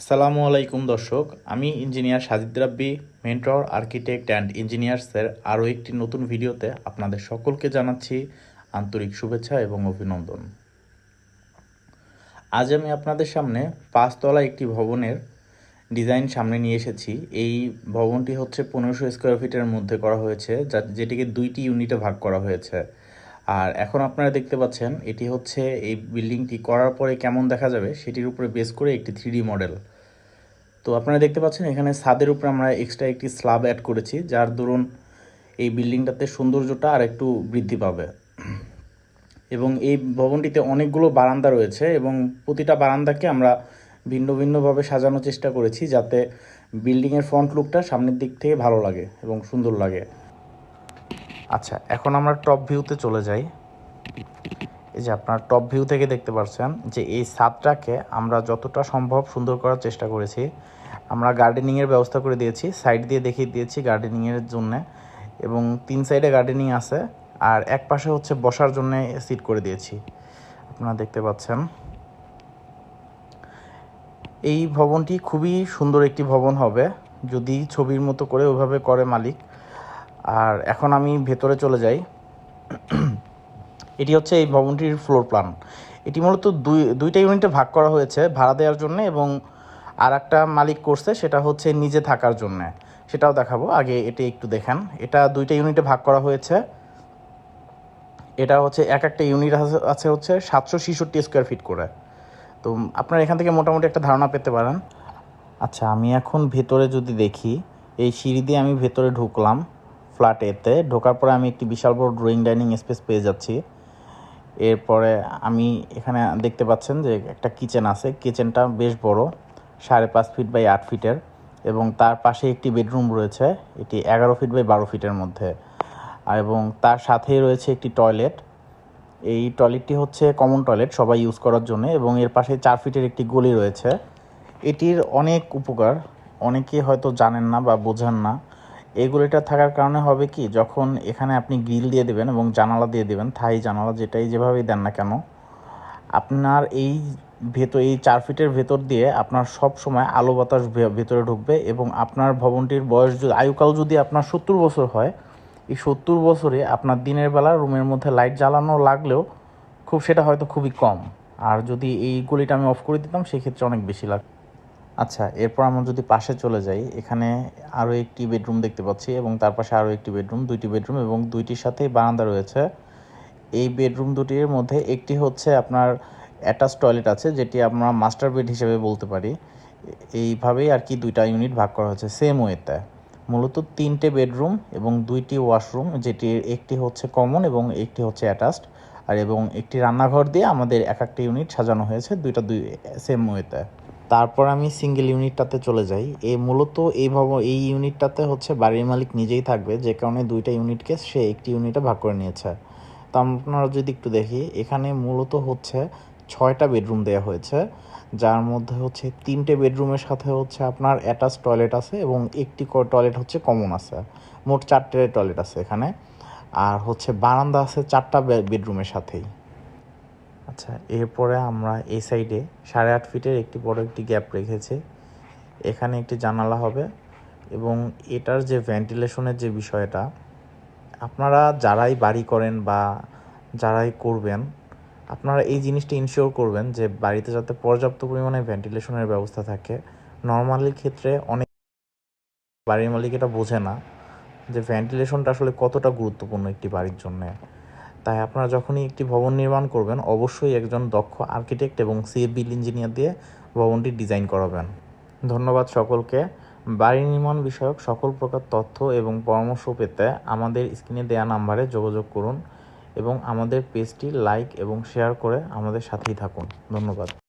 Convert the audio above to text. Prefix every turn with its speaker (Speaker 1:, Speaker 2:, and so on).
Speaker 1: আসসালামু আলাইকুম, দর্শক। আমি engineer Sajid Rabbi, mentor, architect and ইঞ্জিনিয়ার্সের আরও একটি নতুন ভিডিওতে আপনাদের সকলকে জানাচ্ছি আন্তরিক শুভেচ্ছা এবং অভিনন্দন। আজ আমি আপনাদের সামনে পাঁচতলা একটি ভবনের ডিজাইন সামনে নিয়ে এসেছি। এই ভবনটি হচ্ছে পনেরোশো স্কোয়ার ফিটের মধ্যে করা হয়েছে, যা যেটিকে দুইটি ইউনিটে ভাগ করা হয়েছে। আর এখন আপনারা দেখতে পাচ্ছেন, এটি হচ্ছে এই বিল্ডিংটি করার পরে কেমন দেখা যাবে সেটির উপরে বেস করে একটি থ্রি মডেল। তো আপনারা দেখতে পাচ্ছেন, এখানে ছাদের উপরে আমরা এক্সট্রা একটি স্ল্যাব অ্যাড করেছি, যার দরুন এই বিল্ডিংটাতে সৌন্দর্যটা আর একটু বৃদ্ধি পাবে। এবং এই ভবনটিতে অনেকগুলো বারান্দা রয়েছে এবং প্রতিটা বারান্দাকে আমরা ভিন্ন ভিন্নভাবে সাজানোর চেষ্টা করেছি, যাতে বিল্ডিংয়ের ফ্রন্ট লুকটা সামনের দিক থেকে ভালো লাগে এবং সুন্দর লাগে। আচ্ছা এখন আমরা টপ ভিউতে চলে যাই। এই যে আপনার টপ ভিউ থেকে দেখতে পাচ্ছেন যে এই ছাদটাকে আমরা যতটা সম্ভব সুন্দর করার চেষ্টা করেছি। আমরা গার্ডেনিংয়ের ব্যবস্থা করে দিয়েছি সাইড দিয়ে দেখিয়ে দিয়েছি গার্ডেনিংয়ের জন্য এবং তিন সাইডে গার্ডেনিং আছে আর এক পাশে হচ্ছে বসার জন্য সিট করে দিয়েছি। আপনারা দেখতে পাচ্ছেন। এই ভবনটি খুবই সুন্দর একটি ভবন হবে। যদি ছবির মতো করে ওইভাবে করে মালিক আর এখন আমি ভেতরে চলে যাই। এটি হচ্ছে এই ভবনটির ফ্লোর প্ল্যান এটি মূলত দুই, দুইটা ইউনিটে ভাগ করা হয়েছে ভাড়া দেওয়ার জন্য এবং আর একটা মালিক করছে, সেটা হচ্ছে নিজে থাকার জন্য। সেটাও দেখাবো, আগে এটি একটু দেখেন। এটা দুইটা ইউনিটে ভাগ করা হয়েছে। এটা হচ্ছে এক একটা ইউনিট আছে- হচ্ছে সাতশো ছেষট্টি স্কোয়ার ফিট করে। তো আপনারা এখান থেকে মোটামুটি একটা ধারণা পেতে পারেন। আচ্ছা আমি এখন ভেতরে যদি দেখি, এই সিঁড়ি দিয়ে আমি ভেতরে ঢুকলাম। ফ্ল্যাট এতে ঢোকার পরে আমি একটি বিশাল বড় ড্রয়িং ডাইনিং স্পেস পেয়ে যাচ্ছি। এরপরে আমি এখানে দেখতে পাচ্ছেন যে একটা কিচেন আছে। কিচেনটা বেশ বড়, সাড়ে পাঁচ ফিট বাই আট ফিটের এবং তার পাশে একটি বেডরুম রয়েছে, এটি এগারো ফিট বাই বারো ফিটের মধ্যে। এবং তার সাথেই রয়েছে একটি টয়লেট এই টয়লেটটি হচ্ছে কমন টয়লেট সবাই ইউজ করার জন্য এবং এর পাশে চার ফিটের একটি গলি রয়েছে। এটির অনেক উপকার অনেকে হয়তো জানেন না বা বোঝান না। এই গলিটা থাকার কারণে হবে কি, যখন এখানে আপনি গ্রিল দিয়ে দেবেন এবং জানালা দিয়ে দেবেন, থাই জানালা যেটাই যেভাবেই দেন না কেন, আপনার এই ভেতর, এই চার ফিটের ভেতর দিয়ে আপনার সব সময় আলো বাতাস ভেতরে ঢুকবে এবং আপনার ভবনটির বয়স যদি, আয়ুকাল যদি আপনার সত্তর বছর হয়, এই সত্তর বছরে আপনার দিনের বেলা রুমের মধ্যে লাইট জ্বালানো লাগলেও খুব, সেটা হয়তো খুবই কম। আর যদি এই গলিটা আমি অফ করে দিতাম, সেক্ষেত্রে অনেক বেশি লাগ আচ্ছা এরপর আমরা যদি পাশে চলে যাই, এখানে আরও একটি বেডরুম দেখতে পাচ্ছি এবং তার পাশে আরও একটি বেডরুম, দুইটি বেডরুম এবং দুইটির সাথেই বারান্দা রয়েছে। এই বেডরুম দুটির মধ্যে একটি হচ্ছে আপনার অ্যাটাচ টয়লেট আছে, যেটি আমরা মাস্টার বেড হিসেবে বলতে পারি। এইভাবেই আর কি দুইটা ইউনিট ভাগ করা হয়েছে, সেম ওয়েতে। মূলত তিনটে বেডরুম এবং দুইটি ওয়াশরুম, যেটির একটি হচ্ছে কমন এবং একটি হচ্ছে অ্যাটাচড। আর এবং একটি রান্নাঘর দিয়ে আমাদের এক একটা ইউনিট সাজানো হয়েছে, দুইটা দুই, সেম ওয়েতে। তারপর আমি সিঙ্গেল ইউনিটটাতে চলে যাই। এই মূলত এই এই ইউনিটটাতে হচ্ছে বাড়ির মালিক নিজেই থাকবে, যে কারণে দুইটা ইউনিটকে সে একটি ইউনিটে ভাগ করে নিয়েছে। তো আপনারা যদি একটু দেখি, এখানে মূলত হচ্ছে ছয়টা বেডরুম দেওয়া হয়েছে, যার মধ্যে হচ্ছে তিনটে বেডরুমের সাথে হচ্ছে আপনার অ্যাটাচ টয়লেট আছে এবং একটি টয়লেট হচ্ছে কমন আছে। মোট চারটে টয়লেট আছে এখানে। আর হচ্ছে বারান্দা আছে চারটা বেডরুমের সাথেই। আচ্ছা এরপরে আমরা এই সাইডে সাড়ে আট ফিটের একটি বড় একটি গ্যাপ রেখেছি। এখানে একটি জানালা হবে এবং এটার যে ভেন্টিলেশনের যে বিষয়টা, আপনারা যারাই বাড়ি করেন বা যারাই করবেন, আপনারা এই জিনিসটা ইনশিওর করবেন যে বাড়িতে যাতে পর্যাপ্ত পরিমাণে ভেন্টিলেশনের ব্যবস্থা থাকে। নর্মালির ক্ষেত্রে অনেক বাড়ির মালিক এটা বোঝে না যে ভেন্টিলেশনটা আসলে কতটা গুরুত্বপূর্ণ একটি বাড়ির জন্য। তাই আপনারা যখনই একটি ভবন নির্মাণ করবেন, অবশ্যই একজন দক্ষ আর্কিটেক্ট এবং সিএফবিল ইঞ্জিনিয়ার দিয়ে ভবনটি ডিজাইন করাবেন। ধন্যবাদ সকলকে। বাড়ি নির্মাণ বিষয়ক সকল প্রকার তথ্য এবং পরামর্শ পেতে আমাদের স্ক্রিনে দেয়া নাম্বারে যোগাযোগ করুন এবং আমাদের পেজটি লাইক এবং শেয়ার করে আমাদের সাথেই থাকুন। ধন্যবাদ।